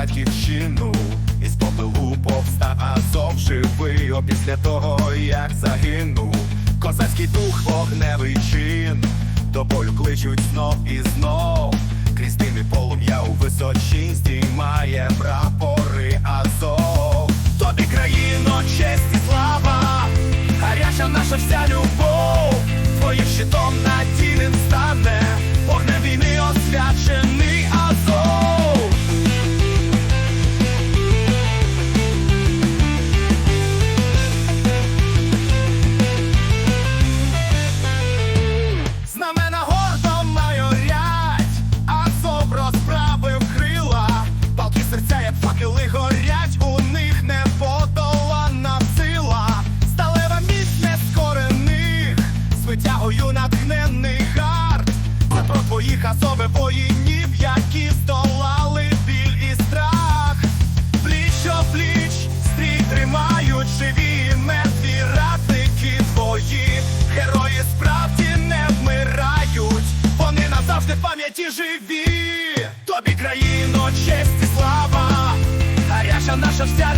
батьківщину, із попелу повста Азов живий опісля того, як загинув. Козацький дух, вогневий чин, до бою кличуть знов і знов. Крізь дим і полум'я у височинь здіймає прапори Азов. Тобі країно, честь і слава, гаряча наша вся любов, твоїм щитом надійним стане, витягою натхнений гард. Це про твоїх азове воїнів, які здолали біль і страх. Пліч о пліч, стрій тримають живі мертві радники твої. Герої справді не вмирають, вони назавжди в пам'яті живі. Тобі країно, честь і слава, гаряча наша вся